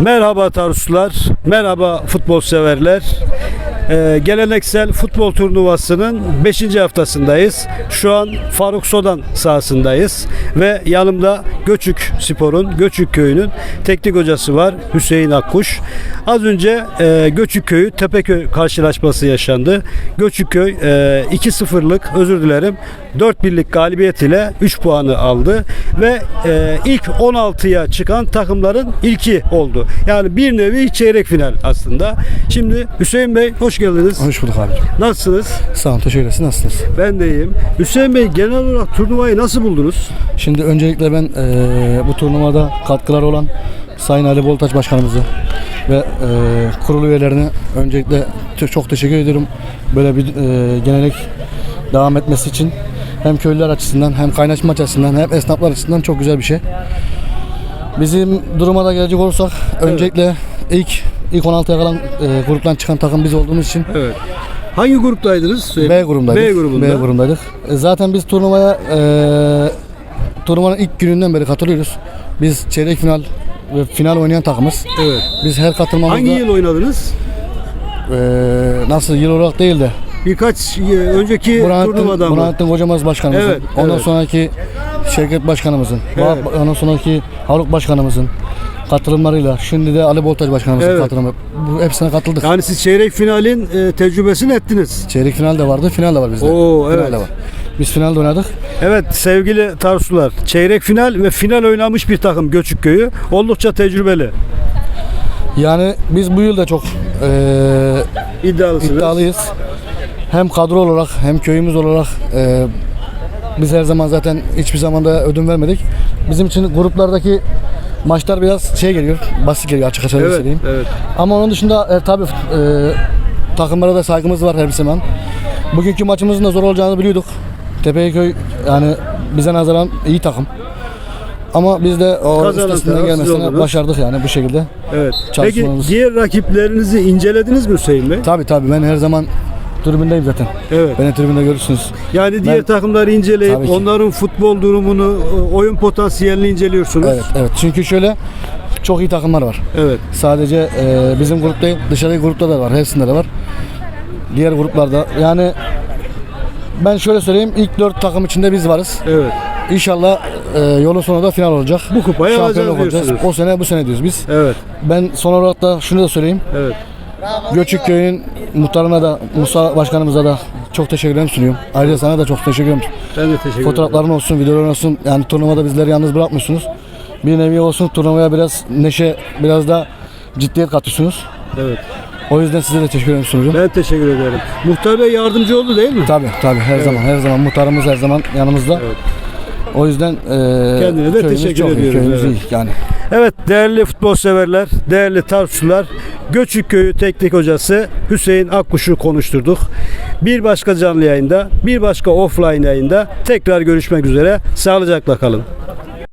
Merhaba Tarsuslar, merhaba futbol severler. Ee, geleneksel futbol turnuvasının 5. haftasındayız. Şu an Faruk Sodan sahasındayız ve yanımda Göçük Spor'un, Göçük Köyü'nün teknik hocası var Hüseyin Akkuş. Az önce e, Göçük Köyü Tepeköy karşılaşması yaşandı. Göçük Köy e, 2-0'lık özür dilerim 4 birlik galibiyet ile 3 puanı aldı ve e, ilk 16'ya çıkan takımların ilki oldu. Yani bir nevi çeyrek final aslında. Şimdi Hüseyin Bey hoş geldiniz. Hoş bulduk abi. Nasılsınız? Sağ olun teşekkür ederiz. Nasılsınız? Ben de iyiyim. Hüseyin Bey genel olarak turnuvayı nasıl buldunuz? Şimdi öncelikle ben eee, bu turnuvada katkıları olan Sayın Ali Boltaç Başkanımızı ve eee kurulu üyelerine öncelikle çok teşekkür ediyorum. Böyle bir eee gelenek devam etmesi için hem köylüler açısından hem kaynaşma açısından hem esnaflar açısından çok güzel bir şey. Bizim duruma da gelecek olursak öncelikle ilk ilk 16'ya kalan eee, gruptan çıkan takım biz olduğumuz için Evet. Hangi gruptaydınız? Hüseyin B grubundaydık. B grubunda. B grubundaydık. E, Zaten biz turnuvaya e, turnuvanın ilk gününden beri katılıyoruz. Biz çeyrek final ve final oynayan takımız. Evet. Biz her katılmamızda Hangi yıl oynadınız? e, nasıl yıl olarak değil de Birkaç yıl önceki Burhanettin, turnuvadan mı? Burhanettin Kocamaz Başkanımızın, Evet, ondan evet. sonraki Şevket Başkanımızın, Evet. ondan sonraki Haluk Başkanımızın katılımlarıyla şimdi de Ali Boltaç Başkanımızın Evet. katılımı. Bu hepsine katıldık. Yani siz çeyrek finalin e, tecrübesini ettiniz. Çeyrek final de vardı, final de var bizde. Oo, Final evet. de var. Biz finalde oynadık. Evet sevgili Tarsular, çeyrek final ve final oynamış bir takım Göçük Köyü. Oldukça tecrübeli. Yani biz bu yıl da çok İddialısınız. iddialıyız. Hem kadro olarak hem köyümüz olarak e, biz her zaman zaten hiçbir zaman da ödün vermedik. Bizim için gruplardaki maçlar biraz şey geliyor, basit geliyor açık açık Evet, söyleyeyim. evet. Ama onun dışında e, tabii e, takımlara da saygımız var her zaman. Bugünkü maçımızın da zor olacağını biliyorduk. Tepeköy yani bize nazaran iyi takım. Ama biz de o üstesinden gelmesine başardık yani bu şekilde. Evet. Peki diğer rakiplerinizi incelediniz mi Hüseyin Bey? Tabii tabii ben her zaman tribündeyim zaten. Evet. Beni tribünde görürsünüz. Yani diğer Ben- takımları inceleyip ki. onların futbol durumunu, e, oyun potansiyelini inceliyorsunuz. Evet, evet. Çünkü şöyle çok iyi takımlar var. Evet. Sadece e, bizim grup değil, dışarıdaki grupta da var. Hepsinde de var. Diğer gruplarda yani ben şöyle söyleyeyim ilk dört takım içinde biz varız. Evet. İnşallah e, yolun sonunda final olacak. Bu kupayı Şampiyonluk alacağız olacağız. diyorsunuz. O sene bu sene diyoruz biz. Evet. Ben son olarak da şunu da söyleyeyim. Evet. Göçük Köyü'nün muhtarına da Musa Başkanımıza da çok teşekkürlerimi sunuyorum. Ayrıca sana da çok teşekkür ederim. Ben de teşekkür. Fotoğrafların olsun, videoların olsun. Yani turnuvada bizleri yalnız bırakmıyorsunuz. Bir nevi olsun turnuvaya biraz neşe, biraz da ciddiyet katıyorsunuz. Evet. O yüzden size de teşekkür ederim sunucum. Ben teşekkür ederim. Muhtar Bey yardımcı oldu değil mi? Tabii tabii her zaman her zaman muhtarımız her zaman yanımızda. Evet. O yüzden eee Kendine de köyümüz teşekkür çok iyi, ediyoruz, Köyümüz evet. iyi yani. Evet değerli futbol severler, değerli Tarsuslular, Göçük Köyü Teknik Hocası Hüseyin Akkuş'u konuşturduk. Bir başka canlı yayında, bir başka offline yayında tekrar görüşmek üzere. Sağlıcakla kalın.